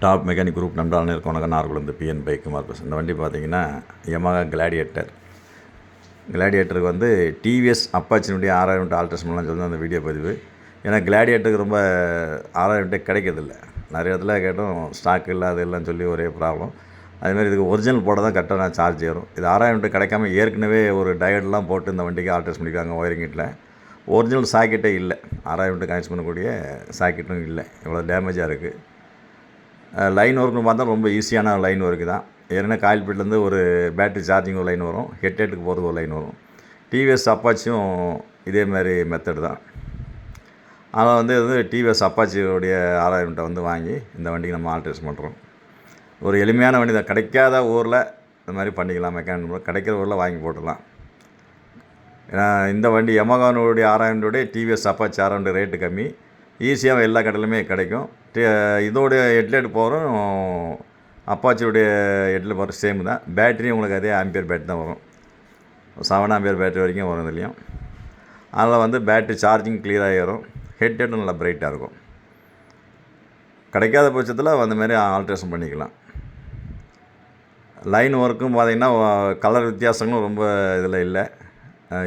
Top mechanic group நன்றான இருக்கவனக நார்குலந்து பிஎன் பை குமார் பஸ் இந்த வண்டி பார்த்தீங்கன்னா யமகா கிளாடியேட்டர் கிளாடியேட்டருக்கு வந்து டிவிஎஸ் அப்பாச்சினுடைய ஆறாயிரம் ஆல்ட்ரேஷன் பண்ணலாம் சொல்லி அந்த வீடியோ பதிவு. ஏன்னா கிளாடியேட்டருக்கு ரொம்ப ஆறாயிரம் கிடைக்கிறதில்ல. நிறைய இடத்துல கேட்டோம் ஸ்டாக் இல்லாத எல்லாம் இல்லைன்னு சொல்லி ஒரே ப்ராப்ளம் அதுமாதிரி இதுக்கு ஒரிஜினல் போட தான் கரெக்டாக நான் சார்ஜ் ஏறும். இது ஆறாயிரம் கிடைக்காம ஏற்கனவே ஒரு டயர்ட்லாம் போட்டு இந்த வண்டிக்கு ஆல்ட்ரேஷன் பண்ணிக்கிறாங்க ஒயரிங் கிட்டில் ஒரிஜினல் சாக்கெட்டே இல்லை. ஆறாயிரம் கனெக்ட் பண்ணக்கூடிய சாக்கெட்டும் இல்லை. இவ்வளோ டேமேஜாக இருக்குது லைன் ஒர்க்னு பார்த்தா ரொம்ப ஈஸியான லைன் ஒர்க்கு தான் ஏன்னா காயில்பேட்லேருந்து ஒரு பேட்டரி சார்ஜிங் ஒரு லைன் வரும். ஹெட்ஹெட்டுக்கு போகிறது போகிறதுக்கு ஒரு லைன் வரும். டிவிஎஸ் அப்பாச்சியும் இதே மாதிரி மெத்தடு தான். ஆனால் வந்து இது டிவிஎஸ் அப்பாச்சியோடைய ஆறாயிரம்ட்ட வந்து வாங்கி இந்த வண்டிக்கு நம்ம ஆல்ட்ரேஷன் பண்ணுறோம் ஒரு எளிமையான வண்டி தான். கிடைக்காத ஊரில் இந்த மாதிரி பண்ணிக்கலாம் மெக்கானிக் கிடைக்கிற ஊரில் வாங்கி போட்டுடலாம். ஏன்னா இந்த வண்டி எமகானுடைய ஆறாயிரம்டைய டிவிஎஸ் அப்பாச்சி ஆறாயிரம் ரேட்டு கம்மி. ஈஸியாக எல்லா கடையிலுமே கிடைக்கும். இதோடைய ஹெட்லைட் போகிறோம் அப்பாச்சியோடைய ஹெட்லைட் போகிற சேம் தான். பேட்டரியும் உங்களுக்கு அதே ஆம்பியர் பேட்டரி தான் வரும். செவன் ஆம்பியர் பேட்டரி வரைக்கும் வரும் இதுலேயும். அதில் வந்து பேட்டரி சார்ஜிங் கிளியராக ஏறும் ஹெட் ஹெட்டும் நல்லா பிரைட்டாக இருக்கும். கிடைக்காத பட்சத்தில் அந்த மாதிரி ஆல்ட்ரேஷன் பண்ணிக்கலாம். லைன் ஒர்க்கும் பார்த்தீங்கன்னா கலர் வித்தியாசங்களும் ரொம்ப இதில் இல்லை.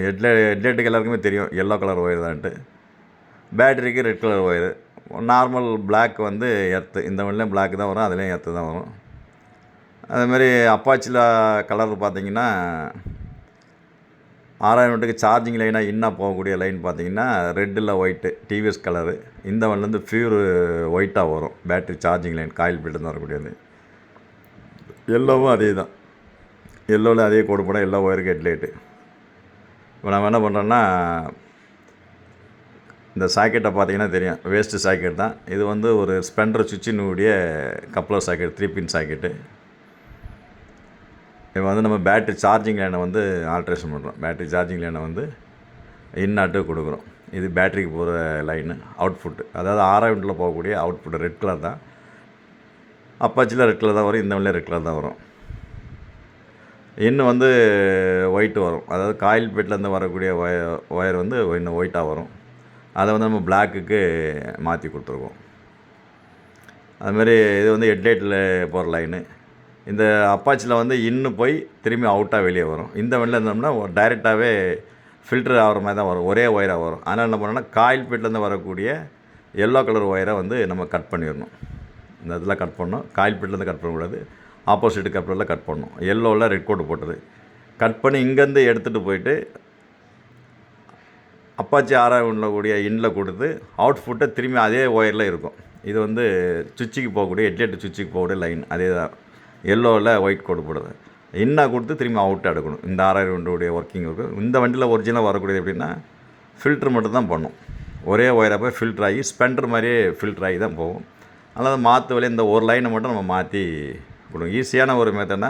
ஹெட்லைட் ஹெட்லைட்டுக்கு எல்லாருக்குமே தெரியும். எல்லோ கலர் ஒயர் தான்ட்டு. பேட்டரிக்கு red colour wire normal black வந்து எர்த்து இந்த வண்டிலையும் பிளாக் தான் வரும் அதுலேயும் எர்த்து தான் வரும். அதேமாதிரி அப்பாச்சியில் கலர் பார்த்தீங்கன்னா ஆறாயிரம் வாட்டுக்கு சார்ஜிங் லைனாக இன்னும் போகக்கூடிய லைன் பார்த்தீங்கன்னா ரெட்டில் ஒயிட்டு டிவிஎஸ் கலரு இந்த வண்டிலேருந்து ஃபியூர் ஒயிட்டாக வரும் பேட்டரி சார்ஜிங் லைன் காயில் பில்டு வரக்கூடியது. எல்லோவும் அதே தான் எல்லோவில் அதே கோடு போட எல்லோ ஒயர் ஹெட்லைட்டு இப்போ நம்ம என்ன பண்ணுறோன்னா இந்த சாக்கெட்டை பார்த்தீங்கன்னா தெரியும். வேஸ்ட்டு சாக்கெட் தான். இது வந்து ஒரு Splendor சுவிட்சினுடைய coupler socket three pin socket இப்போ வந்து நம்ம பேட்ரி சார்ஜிங் லைனை வந்து ஆல்ட்ரேஷன் பண்ணுறோம் பேட்ரி சார்ஜிங் லைனை வந்து இன்னாட்டு கொடுக்குறோம். இது பேட்டரிக்கு போகிற லைனு அவுட்புட்டு அதாவது ஆறாயிரத்தில் போகக்கூடிய அவுட்புட் ரெட் கலர் தான். அப்பாச்சியில் ரெட் கலர் தான் வரும் இந்த வழியில் ரெட் கலர் தான் வரும். இன்னும் வந்து ஒயிட்டு வரும். அதாவது காயில் பெட்டிலேருந்து வரக்கூடிய ஒய ஒயர் வந்து இன்னும் ஒயிட்டாக வரும். அதை வந்து நம்ம பிளாக்குக்கு மாற்றி கொடுத்துருக்கோம் அதுமாரி இது வந்து ஹெட்லைட்டில் போகிற லைனு இந்த அப்பாச்சியில் வந்து இன்னும் போய் திரும்பி அவுட்டாக வெளியே வரும். இந்த வண்டியில் இருந்தோம்னா டைரெக்டாகவே ஃபில்டர் ஆகிற மாதிரி தான் வரும். ஒரே ஒயராக வரும். அதனால் என்ன பண்ணோம்னா காயில் பேட்லேருந்து வரக்கூடிய எல்லோ கலர் ஒயரை வந்து நம்ம கட் பண்ணிடணும். இந்த இதில் கட் பண்ணணும். காயில் பேட்லேருந்து கட் பண்ணக்கூடாது. ஆப்போசிட் கப்ளரில் கட் பண்ணணும். எல்லோவில் ரெட் கோட் போட்டது. கட் பண்ணி இங்கேருந்து எடுத்துகிட்டு போயிட்டு அப்பாச்சி ஆறாயிரம் கூடிய இன்னில் கொடுத்து அவுட்புட்டை திரும்பி அதே ஒயரில் இருக்கும். இது வந்து சுவிட்சுக்கு போகக்கூடிய ஹெட்லைட் சுவிட்சுக்கு போகக்கூடிய லைன் அதே தான். எல்லோவில் ஒயிட் கோடு போடுது. கொடுத்து திரும்பி அவுட் எடுக்கணும். இந்த ஆறாயிரம் வண்டியுடைய ஒர்க்கிங் இருக்கும் இந்த வண்டியில் ஒரிஜினலாக வரக்கூடியது எப்படின்னா ஃபில்ட்ரு மட்டும் தான் பண்ணும். ஒரே ஒயராக போய் ஃபில்டர் ஆகி ஸ்பெண்டர் மாதிரியே ஃபில்டர் ஆகி தான் போகும். அதனால் மாற்று வழி இந்த ஒரு லைனை மட்டும் நம்ம மாற்றி கொடுக்கும் ஈஸியான ஒரு மெத்தட்னா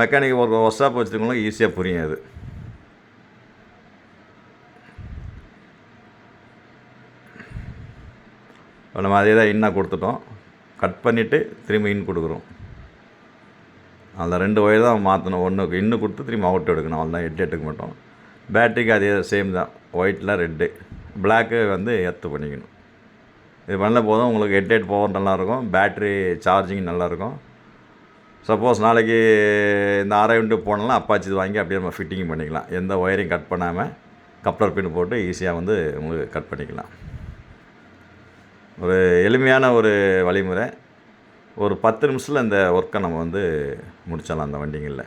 மெக்கானிக் ஒரு ஒர்க் ஷாப் வச்சுருக்கவங்களுக்கு ஈஸியாக புரியும் அது. நம்ம அதே தான் இன்னாக கொடுத்துட்டோம். கட் பண்ணிவிட்டு திரும்பி இன் கொடுக்குறோம். அதில் ரெண்டு ஒயர் தான் மாற்றணும் ஒன்று இன்னும் கொடுத்து திரும்பி அவுட் எடுக்கணும். அவ்வளோதான் ஹெட் எடுக்க மாட்டோம். பேட்டரிக்கு அதே சேம் தான். ஒயிட்டில் ரெட்டு பிளாக்கு வந்து எத்து பண்ணிக்கணும். இது பண்ணல போதும். உங்களுக்கு ஹெட் ஹெட் பவர் நல்லாயிருக்கும். பேட்ரி சார்ஜிங் நல்லாயிருக்கும். சப்போஸ் நாளைக்கு இந்த ஆறாயிரம் போனாலும் அப்பாச்சி இது வாங்கி அப்படியே நம்ம ஃபிட்டிங் பண்ணிக்கலாம். எந்த ஒயரையும் கட் பண்ணாமல் கப்ளர் பின் போட்டு ஈஸியாக வந்து உங்களுக்கு கட் பண்ணிக்கலாம். ஒரு எளிமையான ஒரு வழிமுறை. ஒரு பத்து நிமிஷத்தில் இந்த ஒர்க்கை நம்ம வந்து முடிச்சிடலாம் அந்த வண்டிங்களில்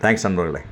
தேங்க்ஸ் நண்பர்களே.